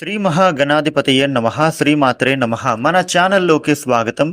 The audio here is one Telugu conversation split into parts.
శ్రీ మహాగణాధిపతయే నమ శ్రీమాత్రే నమ. మన ఛానల్లోకి స్వాగతం.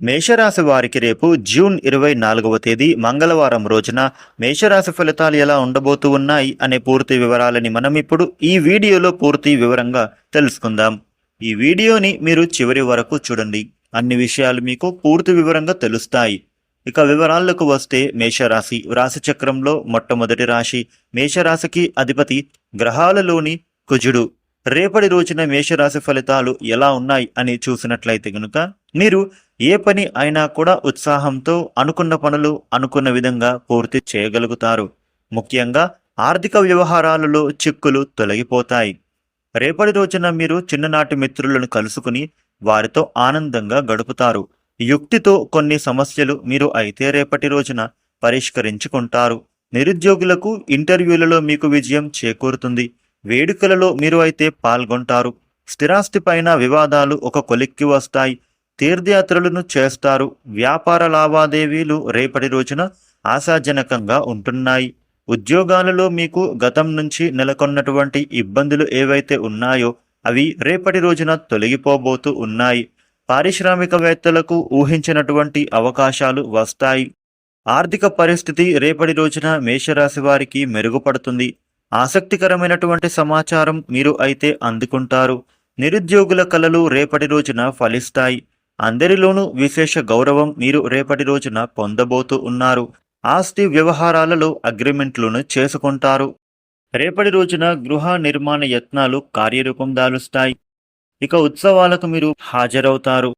మేషరాశి వారికి రేపు జూన్ ఇరవై నాలుగవ తేదీ మంగళవారం రోజున మేషరాశి ఫలితాలు ఎలా ఉండబోతూ ఉన్నాయి అనే పూర్తి వివరాలని మనం ఇప్పుడు ఈ వీడియోలో పూర్తి వివరంగా తెలుసుకుందాం. ఈ వీడియోని మీరు చివరి వరకు చూడండి. అన్ని విషయాలు మీకు పూర్తి వివరంగా తెలుస్తాయి. ఇక వివరాలకు వస్తే మేషరాశి రాశి చక్రంలో మొట్టమొదటి రాశి మేషరాశికి అధిపతి గ్రహాలలోని కుజుడు రేపటి రోజున మేషరాశి ఫలితాలు ఎలా ఉన్నాయి అని చూసినట్లయితే గనుక మీరు ఏ పని అయినా కూడా ఉత్సాహంతో అనుకున్న పనులు అనుకున్న విధంగా పూర్తి చేయగలుగుతారు. ముఖ్యంగా ఆర్థిక వ్యవహారాలలో చిక్కులు తొలగిపోతాయి. రేపటి రోజున మీరు చిన్ననాటి మిత్రులను కలుసుకుని వారితో ఆనందంగా గడుపుతారు. యుక్తితో కొన్ని సమస్యలు మీరు అయితే రేపటి రోజున పరిష్కరించుకుంటారు. నిరుద్యోగులకు ఇంటర్వ్యూలలో మీకు విజయం చేకూరుతుంది. వేడుకలలో మీరు అయితే పాల్గొంటారు. స్థిరాస్తిపైన వివాదాలు ఒక కొలిక్కి వస్తాయి. తీర్థయాత్రలను చేస్తారు. వ్యాపార లావాదేవీలు రేపటి రోజున ఆశాజనకంగా ఉంటున్నాయి. ఉద్యోగాలలో మీకు గతం నుంచి నెలకొన్నటువంటి ఇబ్బందులు ఏవైతే ఉన్నాయో అవి రేపటి రోజున తొలగిపోబోతూ ఉన్నాయి. పారిశ్రామికవేత్తలకు ఊహించినటువంటి అవకాశాలు వస్తాయి. ఆర్థిక పరిస్థితి రేపటి రోజున మేషరాశి వారికి మెరుగుపడుతుంది. ఆసక్తికరమైనటువంటి సమాచారం మీరు అయితే అందుకుంటారు. నిరుద్యోగుల కలలు రేపటి రోజున ఫలిస్తాయి. అందరిలోనూ విశేష గౌరవం మీరు రేపటి రోజున పొందబోతూ ఉన్నారు. ఆస్తి వ్యవహారాలలో అగ్రిమెంట్లను చేసుకుంటారు. రేపటి రోజున గృహ నిర్మాణ యత్నాలు కార్యరూపం దాలుస్తాయి. ఇక ఉత్సవాలకు మీరు హాజరవుతారు.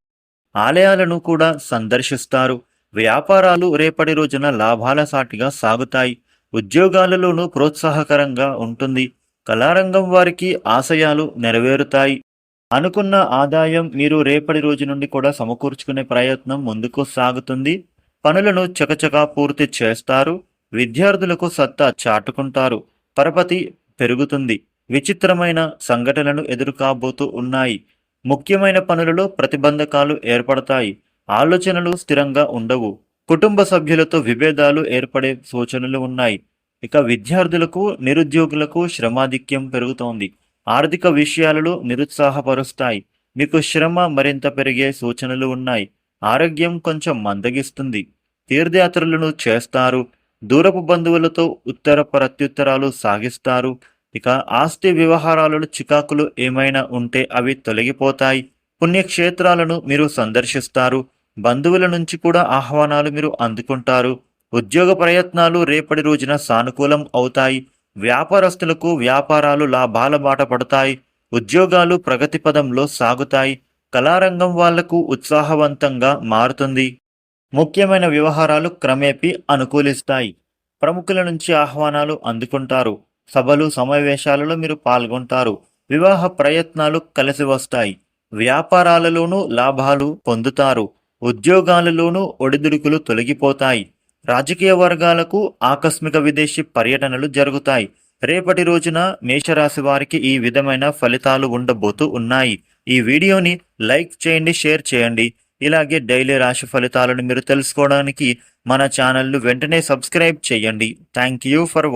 ఆలయాలను కూడా సందర్శిస్తారు. వ్యాపారాలు రేపటి రోజున లాభాల సాటిగా సాగుతాయి. ఉద్యోగాలలోనూ ప్రోత్సాహకరంగా ఉంటుంది. కళారంగం వారికి ఆశయాలు నెరవేరుతాయి. అనుకున్న ఆదాయం మీరు రేపటి రోజు నుండి కూడా సమకూర్చుకునే ప్రయత్నం ముందుకు సాగుతుంది. పనులను చకచకా పూర్తి చేస్తారు. విద్యార్థులకు సత్తా చాటుకుంటారు. పరపతి పెరుగుతుంది. విచిత్రమైన సంఘటనలు ఎదురుకాబోతూ ఉన్నాయి. ముఖ్యమైన పనులలో ప్రతిబంధకాలు ఏర్పడతాయి. ఆలోచనలు స్థిరంగా ఉండవు. కుటుంబ సభ్యులతో విభేదాలు ఏర్పడే సూచనలు ఉన్నాయి. ఇక విద్యార్థులకు నిరుద్యోగులకు శ్రమాధిక్యం పెరుగుతోంది. ఆర్థిక విషయాలలో నిరుత్సాహపరుస్తాయి. మీకు శ్రమ మరింత పెరిగే సూచనలు ఉన్నాయి. ఆరోగ్యం కొంచెం మందగిస్తుంది. తీర్థయాత్రలను చేస్తారు. దూరపు బంధువులతో ఉత్తర ప్రత్యుత్తరాలు సాగిస్తారు. ఇక ఆస్తి వ్యవహారాలలో చికాకులు ఏమైనా ఉంటే అవి తొలగిపోతాయి. పుణ్యక్షేత్రాలను మీరు సందర్శిస్తారు. బంధువుల నుంచి కూడా ఆహ్వానాలు మీరు అందుకుంటారు. ఉద్యోగ ప్రయత్నాలు రేపటి రోజున సానుకూలం అవుతాయి. వ్యాపారస్తులకు వ్యాపారాలు లాభాల బాట పడతాయి. ఉద్యోగాలు ప్రగతి పదంలో సాగుతాయి. కళారంగం వాళ్ళకు ఉత్సాహవంతంగా మారుతుంది. ముఖ్యమైన వ్యవహారాలు క్రమేపీ అనుకూలిస్తాయి. ప్రముఖుల నుంచి ఆహ్వానాలు అందుకుంటారు. సభలు సమావేశాలలో మీరు పాల్గొంటారు. వివాహ ప్రయత్నాలు కలిసి వస్తాయి. వ్యాపారాలలోనూ లాభాలు పొందుతారు. ఉద్యోగాలలోనూ ఒడిదుడుకులు తొలగిపోతాయి. రాజకీయ వర్గాలకు ఆకస్మిక విదేశీ పర్యటనలు జరుగుతాయి. రేపటి రోజున మేషరాశి వారికి ఈ విధమైన ఫలితాలు ఉండబోతూ ఉన్నాయి. ఈ వీడియోని లైక్ చేయండి షేర్ చేయండి. ఇలాగే డైలీ రాశి ఫలితాలను మీరు తెలుసుకోవడానికి మన ఛానల్ను వెంటనే సబ్స్క్రైబ్ చేయండి. Thank you for